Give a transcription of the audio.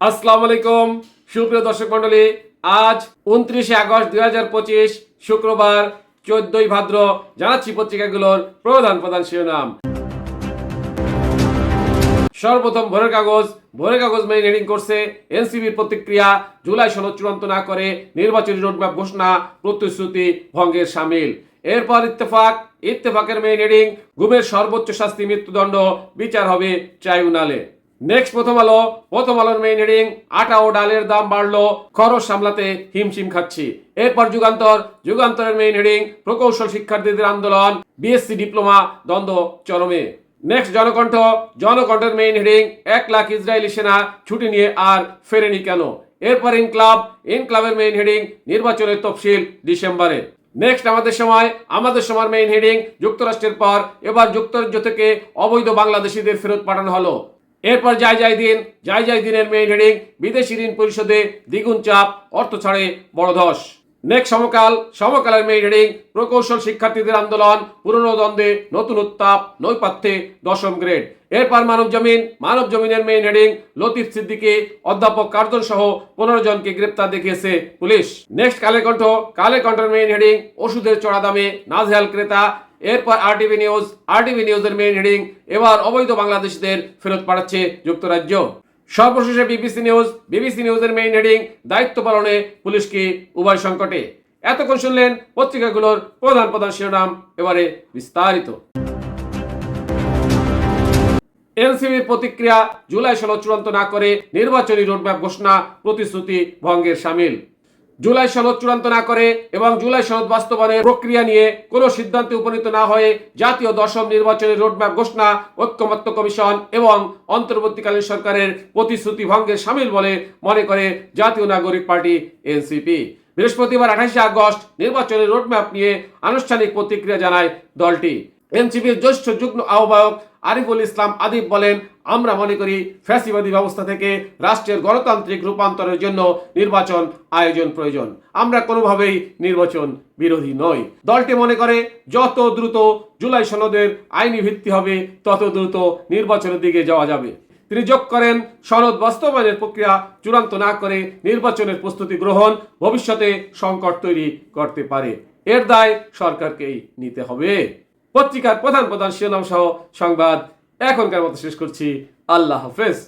আসসালামু আলাইকুম, সুপ্রিয় দর্শক মণ্ডলী। আজ উনত্রিশে আগস্ট দুই হাজার পঁচিশ, শুক্রবার, চোদ্দই ভাদ্র, জানাচ্ছি পত্রিকাগুলোর প্রধান প্রধান শিরোনাম। সর্বপ্রথম ভোরের কাগজ ভোরের কাগজ মেইন হেডিং করছে এনসিবির প্রতিক্রিয়া, জুলাই সনদ চূড়ান্ত না করে নির্বাচনী রোডম্যাপ ঘোষণা, প্রতিশ্রুতি ভঙ্গের সামিল। এরপর ইত্তেফাক, ইত্তেফাকের মেইন হেডিং গুমের সর্বোচ্চ শাস্তি মৃত্যুদণ্ড, বিচার হবে ট্রাইব্যুনালে। নেক্সট প্রথম আলো, প্রথম আলোর মেইন হেডিং আটা ও ডালের দাম বাড়লো, খরচ সামলাতে হিমশিম খাচ্ছি। এরপর যুগান্তর, যুগান্তরের মেইন হেডিং প্রকৌশল শিক্ষার্থীদের আন্দোলন বিএসসি ডিপ্লোমা দ্বন্দ্ব চরমে। নেক্সট জনকণ্ঠ, জনকণ্ঠের মেইন হেডিং এক লাখ ইসরায়েলি সেনা ছুটি নিয়ে আর ফেরেনি কেন? এরপর ইনক্লাব, ইনক্লাবের মেইন হেডিং নির্বাচনের তফসিল ডিসেম্বরে। নেক্সট আমাদের সময় আমাদের সময় মেইন হেডিং যুক্তরাষ্ট্রের পর, এবার যুক্তরাজ্য থেকে অবৈধ বাংলাদেশিদের ফেরত পাঠানো হলো। এরপর যাই যাই দিন যাই যাই দিনের মেইন হেডিং বিদেশি ঋণ পরিশোধে দ্বিগুণ চাপ, অর্থ ছাড়ে বড় ধস। নেক্সট সমকাল, সমকালের মেইন হেডিং প্রকৌশল শিক্ষার্থীদের আন্দোলন, পুরনো দ্বন্দ্বে নতুন উত্তাপ, নৈপাথ্যে দশম গ্রেড এরপর মানব জমিন, মানব জমিনের মেইন হেডিং লতিফ সিদ্দিকে, অধ্যাপক কার্জন সহ পনেরো জনকে গ্রেপ্তার দেখিয়েছে পুলিশ। নেক্সট কালে কণ্ঠ কালে কণ্ঠের মেইন হেডিং ওষুধের চড়া দামে নাজেহাল ক্রেতা এরপর আরটিভি নিউজ আরটিভি নিউজের মেইন হেডিং এবার অবৈধ বাংলাদেশিদের ফেরত পাঠাচ্ছে যুক্তরাজ্য। সর্বশেষে বিবিসি নিউজ বিবিসি নিউজের মেইন হেডিং দায়িত্ব পালনে পুলিশকে উভয় সংকটে। এতক্ষণ শুনলেন পত্রিকাগুলোর প্রধান প্রধান শিরোনাম, এবারে বিস্তারিত। এনসিবির প্রতিক্রিয়া জুলাই সনদ চূড়ান্ত না করে নির্বাচনী রোডম্যাপ ঘোষণা প্রতিশ্রুতি ভঙ্গের সামিল। জুলাই সনদ চূড়ান্ত না করে এবং জুলাই সনদ বাস্তবায়নের প্রক্রিয়া নিয়ে কোনো সিদ্ধান্তে উপনীত না হয়ে জাতীয় দশম নির্বাচনের রোডম্যাপ ঘোষণা ঐক্যমত্য কমিশন এবং অন্তর্বর্তীকালীন সরকারের প্রতিশ্রুতি ভঙ্গের সামিল বলে মনে করে জাতীয় নাগরিক পার্টি এনসিপি। বৃহস্পতিবার আঠাশে আগস্ট নির্বাচনের রোডম্যাপ নিয়ে আনুষ্ঠানিক প্রতিক্রিয়া জানায় দলটি। এনসিপির জ্যেষ্ঠ যুগ্ম আহ্বায়ক আরিফুল ইসলাম আদিব বলেন, আমরা মনে করি ফ্যাসিবাদী ব্যবস্থা থেকে রাষ্ট্রের গণতান্ত্রিক রূপান্তরের জন্য নির্বাচন আয়োজন প্রয়োজন। আমরা কোনোভাবেই নির্বাচন বিরোধী নই। দলটি মনে করে, যত দ্রুত জুলাই সনদের আইনি ভিত্তি হবে, তত দ্রুত নির্বাচনের দিকে যাওয়া যাবে। তিনি যোগ করেন, সনদ বাস্তবায়নের প্রক্রিয়া চূড়ান্ত না করে নির্বাচনের প্রস্তুতি গ্রহণ ভবিষ্যতে সংকট তৈরি করতে পারে। এর দায় সরকারকেই নিতে হবে। পত্রিকার প্রধান প্রধান শিরোনাম সহ সংবাদ এখনকার মতো শেষ করছি। আল্লাহ হাফেজ।